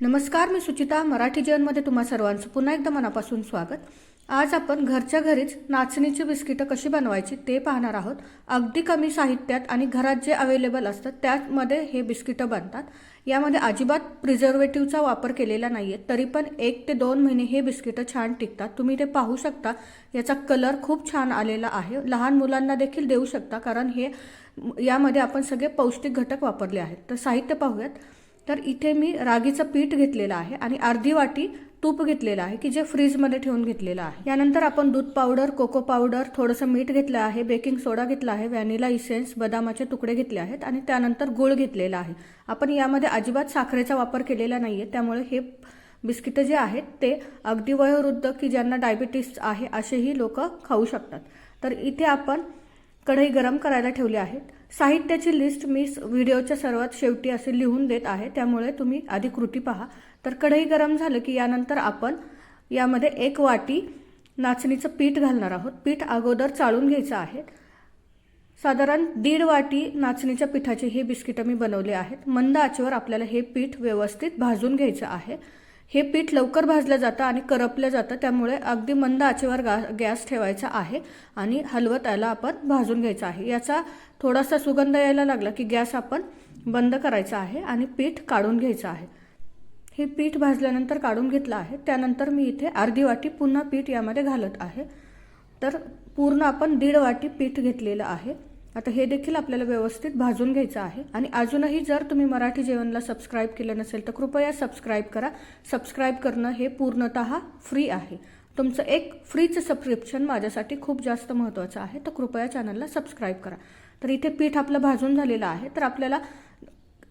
नमस्कार मी सुचिता मराठी जीवनमध्ये तुम्हा सर्वांचं पुन्हा एकदा मनापासून स्वागत. आज आपण घरच्या घरीच नाचणीची बिस्किटं कशी बनवायची ते पाहणार आहोत. अगदी कमी साहित्यात आणि घरात जे अवेलेबल असतात त्यामध्ये हे बिस्किटं बनतात. यामध्ये अजिबात प्रिझर्वेटिव्हचा वापर केलेला नाही आहे तरी पण एक ते दोन महिने हे बिस्किटं छान टिकतात. तुम्ही ते पाहू शकता. याचा कलर खूप छान आलेला आहे. लहान मुलांना देखील देऊ शकता कारण हे यामध्ये आपण सगळे पौष्टिक घटक वापरले आहेत. तर साहित्य पाहूयात. तर इथे मी रागीचं पीठ घेतलेलं आहे आणि अर्धी वाटी तूप घेतलेलं आहे की जे फ्रीजमध्ये ठेवून घेतलेलं आहे. यानंतर आपण दूध पावडर कोको पावडर थोडंसं मीठ घेतलं आहे बेकिंग सोडा घेतला आहे व्हॅनिला इसेन्स बदामाचे तुकडे घेतले आहेत आणि त्यानंतर गुळ घेतलेला आहे. आपण यामध्ये अजिबात साखरेचा वापर केलेला नाही आहे त्यामुळे हे बिस्किटं जे आहेत ते अगदी वयोवृद्ध की ज्यांना डायबिटीस आहे असेही लोक खाऊ शकतात. तर इथे आपण कढई गरम करायला ठेवली आहेत. साहित्याची लिस्ट मी व्हिडिओच्या सर्वात शेवटी असे लिहून देत आहे. त्यामुळे तुम्ही आधी कृती पहा. तर कढई गरम झालं की यानंतर आपण यामध्ये एक वाटी नाचणीचं पीठ घालणार आहोत. पीठ अगोदर चाळून घ्यायचं आहे. साधारण दीड वाटी नाचणीच्या पिठाचे हे बिस्किटं मी बनवले आहेत. मंद आचेवर आपल्याला हे पीठ व्यवस्थित भाजून घ्यायचं आहे. हे पीठ लवकर भाजलं जातं आणि करपलं जातं. त्यामुळे अगदी मंद आचेवर गा गॅस ठेवायचा आहे आणि हलवत त्याला आपण भाजून घ्यायचा आहे. याचा थोडासा सुगंध यायला लागला की गॅस आपण बंद करायचा आहे आणि पीठ काढून घ्यायचं आहे. हे पीठ भाजल्यानंतर काढून घेतलं आहे. त्यानंतर मी इथे अर्धी वाटी पुन्हा पीठ यामध्ये घालत आहे. तर पूर्ण आपण दीड वाटी पीठ घेतलेलं आहे. आता हे देखील आपल्याला व्यवस्थित भाजून घ्यायचं आहे. आणि अजूनही जर तुम्ही मराठी जेवणला सबस्क्राईब केलं नसेल तर कृपया सबस्क्राईब करा. सबस्क्राईब करणं हे पूर्णतः फ्री आहे. तुमचं एक फ्रीचं सबस्क्रिप्शन माझ्यासाठी खूप जास्त महत्त्वाचं आहे तर कृपया चॅनलला सबस्क्राईब करा. तर इथे पीठ आपलं भाजून झालेलं आहे तर आपल्याला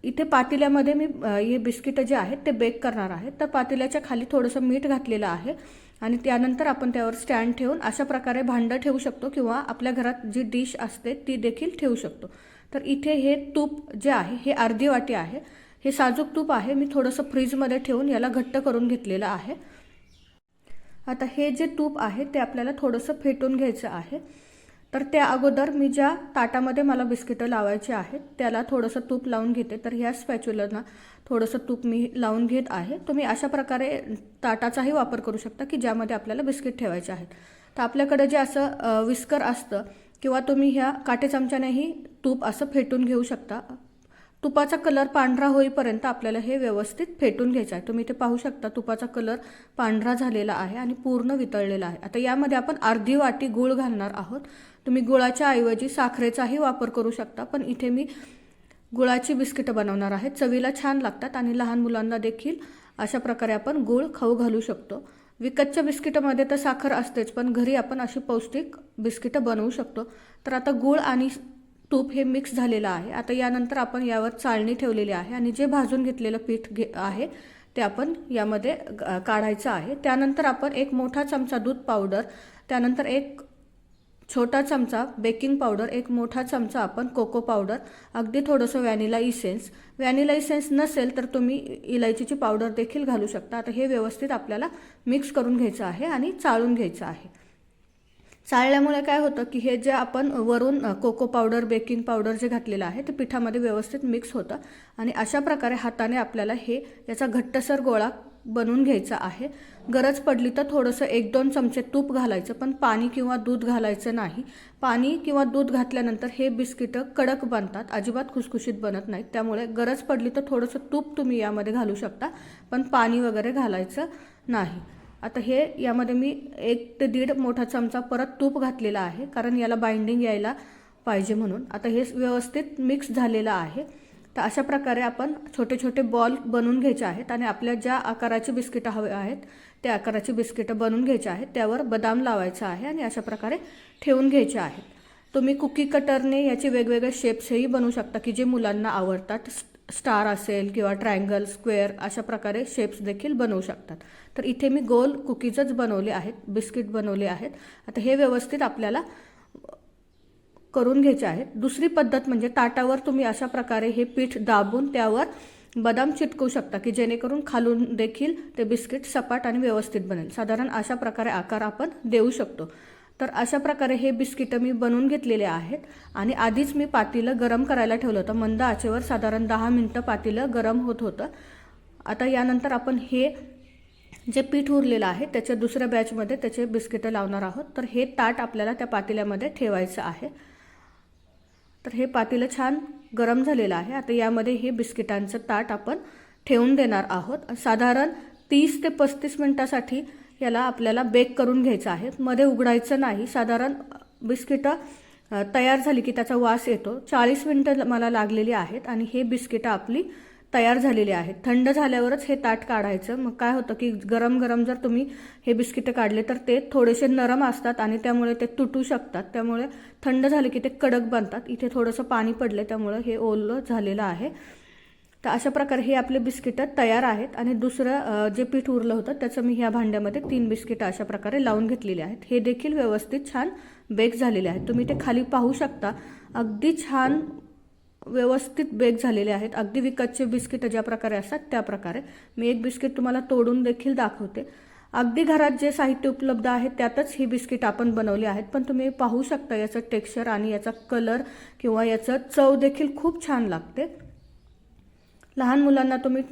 इथे पातेल्यामध्ये मी हे बिस्किटं जे आहेत ते बेक करणार आहे. तर पातेल्याच्या खाली थोडंसं मीठ घातलेलं आहे आणि त्यानंतर आपण त्यावर स्टँड ठेवून अशा प्रकारे भांडं ठेवू शकतो किंवा आपल्या घरात जी डिश असते ती देखील ठेवू शकतो. तर इथे हे तूप जे आहे हे अर्धी वाटी आहे. हे साजूक तूप आहे. मी थोडंसं फ्रीजमध्ये ठेवून याला घट्ट करून घेतलेलं आहे. आता हे जे तूप आहे ते आपल्याला थोडंसं फेटून घ्यायचं आहे. तर त्या अगोदर मी ज्या ताटामध्ये मला बिस्किटं लावायचे आहेत त्याला थोडंसं तूप लावून घेते. तर ह्या स्पॅच्युलरना थोडंसं तूप मी लावून घेत आहे. तुम्ही अशा प्रकारे ताटाचाही वापर करू शकता की ज्यामध्ये आपल्याला बिस्किट ठेवायचे आहेत. तर आपल्याकडे जे असं विस्कर असतं किंवा तुम्ही ह्या काटे चमच्यानेही तूप असं फेटून घेऊ शकता. तुपाचा कलर पांढरा होईपर्यंत आपल्याला हे व्यवस्थित फेटून घ्यायचं आहे. तुम्ही ते पाहू शकता तुपाचा कलर पांढरा झालेला आहे आणि पूर्ण वितळलेला आहे. आता यामध्ये आपण अर्धी वाटी गूळ घालणार आहोत. तुम्ही गुळाच्या ऐवजी साखरेचाही वापर करू शकता पण इथे मी गुळाची बिस्किटं बनवणार आहे. चवीला छान लागतात आणि लहान मुलांना देखील अशा प्रकारे आपण गूळ खाऊ घालू शकतो. विकतच्या बिस्किटामध्ये तर साखर असतेच पण घरी आपण अशी पौष्टिक बिस्किटं बनवू शकतो. तर आता गूळ आणि तूप हे मिक्स झालेलं आहे. आता यानंतर आपण यावर चाळणी ठेवलेली आहे आणि जे भाजून घेतलेलं पीठ घे आहे ते आपण यामध्ये काढायचं आहे. त्यानंतर आपण एक मोठा चमचा दूध पावडर त्यानंतर एक छोटा चमचा बेकिंग पावडर एक मोठा चमचा आपण कोको पावडर अगदी थोडंसं व्हॅनिला इसेन्स व्हॅनिला इसेन्स नसेल तर तुम्ही इलायचीची पावडर देखील घालू शकता. आता हे व्यवस्थित आपल्याला मिक्स करून घ्यायचं आहे आणि चाळून घ्यायचं आहे. चाळल्यामुळे काय होतं की हे जे आपण वरून कोको पावडर बेकिंग पावडर जे घातलेलं आहे ते पिठामध्ये व्यवस्थित मिक्स होतं आणि अशा प्रकारे हाताने आपल्याला हे याचा घट्टसर गोळा बनवून घ्यायचा आहे. गरज पडली तर थोडंसं एक दोन चमचे तूप घालायचं पण पाणी किंवा दूध घालायचं नाही. पाणी किंवा दूध घातल्यानंतर हे बिस्किटं कडक बनतात अजिबात खुसखुशीत बनत नाहीत. त्यामुळे गरज पडली तर थोडंसं तूप तुम्ही यामध्ये घालू शकता पण पाणी वगैरे घालायचं नाही. आता हे यामध्ये मी एक ते दीड मोठा चमचा परत तूप घातलेला आहे कारण याला बाइंडिंग यायला पाहिजे म्हणून. आता हे व्यवस्थित मिक्स झालेलं आहे. तर अशा प्रकारे आपण छोटे छोटे बॉल बनवून घ्यायचे आहेत आणि आपल्या ज्या आकाराची बिस्किटं हवे आहेत त्या आकाराची बिस्किटं बनवून घ्यायची आहेत. त्यावर बदाम लावायचा आहे आणि अशा प्रकारे ठेवून घ्यायचे आहेत. तुम्ही कुकी कटरने याचे वेगवेगळे शेप्सही बनवू शकता की जे मुलांना आवडतात. स्टार असेल किंवा ट्रायंगल स्क्वेअर अशा प्रकारे शेप्स देखील बनवू शकतात. तर इथे मी गोल कुकीजच बनवले आहेत बिस्किट बनवले आहेत. आता हे व्यवस्थित आपल्याला करून घ्यायचे आहेत. दुसरी पद्धत म्हणजे ताटावर तुम्ही अशा प्रकारे हे पीठ दाबून त्यावर बदाम चिटकवू शकता की जेणेकरून खालून देखील ते बिस्किट सपाट आणि व्यवस्थित बनेल. साधारण अशा प्रकारे आकार आपण देऊ शकतो. तर अशा प्रकारे हे बिस्किटं मी बनवून घेतलेले आहेत. आणि आधीच मी पातीलं गरम करायला ठेवलं होतं. मंद आचेवर साधारण दहा मिनटं पातीलं गरम होत होतं. आता यानंतर आपण हे जे पीठ उरलेलं आहे त्याच्या दुसऱ्या बॅचमध्ये त्याचे बिस्किटं लावणार आहोत. तर हे ताट आपल्याला त्या पातेल्यामध्ये ठेवायचं आहे. तर हे पातेलं छान गरम झालेलं आहे. आता यामध्ये हे बिस्किटांचं ताट आपण ठेवून देणार आहोत. साधारण तीस ते पस्तीस मिनटासाठी याला आपल्याला बेक करून घ्यायचं आहे. मध्ये उघडायचं नाही. साधारण बिस्किटं तयार झाली की त्याचा वास येतो. चाळीस मिनटं मला लागलेली आहेत आणि हे बिस्किटं आपली तयार झालेली आहेत. थंड झाल्यावरच हे ताट काढायचं. मग काय होतं की गरम गरम जर तुम्ही हे बिस्किटं काढले तर ते थोडेसे नरम असतात आणि त्यामुळे ते तुटू शकतात. त्यामुळे थंड झाले की ते कडक बनतात. इथे थोडंसं पाणी पडले त्यामुळे हे ओलं झालेलं आहे. तर अशा प्रकारे हे आपले बिस्किटं तयार आहेत आणि दुसरं जे पीठ उरलं होतं त्याचं मी ह्या भांड्यामध्ये तीन बिस्किटं अशा प्रकारे लावून घेतलेली आहेत. हे देखील व्यवस्थित छान बेक झालेले आहेत. तुम्ही ते खाली पाहू शकता. अगदी छान व्यवस्थित बेक झालेले आहेत. अगदी विकतचे बिस्किटं ज्या प्रकारे असतात त्या प्रकारे. मी एक बिस्किट तुम्हाला तोडून देखील दाखवते. अगदी घरात जे साहित्य उपलब्ध आहे त्यातच ही बिस्किट आपण बनवली आहेत. पण तुम्ही पाहू शकता याचं टेक्स्चर आणि याचा कलर किंवा याचं चव देखील खूप छान लागते. लहान मुलांना तुम्ही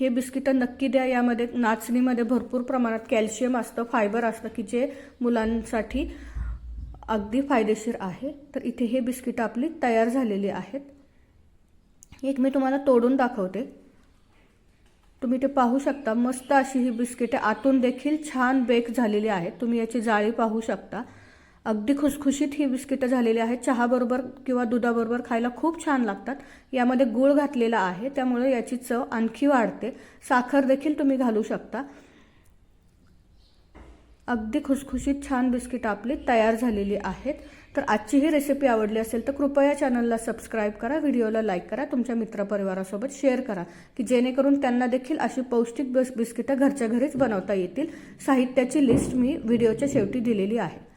हे बिस्किटं नक्की द्या. यामध्ये नाचणीमध्ये भरपूर प्रमाणात कॅल्शियम असतं फायबर असतं की जे मुलांसाठी अगदी फायदेशीर आहे. तर इथे हे बिस्किटं आपली तयार झालेली आहेत. एक मी तुम्हाला तोडून दाखवते. तुम्ही ते पाहू शकता. मस्त अशी ही बिस्किटे आतून देखील छान बेक झालेली आहेत. तुम्ही याची जाळी पाहू शकता. अगदी खुसखुशीत ही बिस्किटं झालेली आहेत. चहाबरोबर किंवा दुधाबरोबर खायला खूप छान लागतात. यामध्ये गूळ घातलेला आहे. त्यामुळे याची चव आणखी वाढते. साखर देखील तुम्ही घालू शकता. अगदी खुसखुशीत छान बिस्किटं आपली तयार झालेली आहेत. तर आजची ही रेसिपी आवडली असेल तर कृपया चॅनलला सबस्क्राईब करा. व्हिडिओला लाईक करा. तुमच्या मित्रपरिवारासोबत शेअर करा. की जेणेकरून त्यांना देखील अशी पौष्टिक बिस्किटं घरच्या घरीच बनवता येतील. साहित्याची लिस्ट मी व्हिडिओच्या शेवटी दिलेली आहे.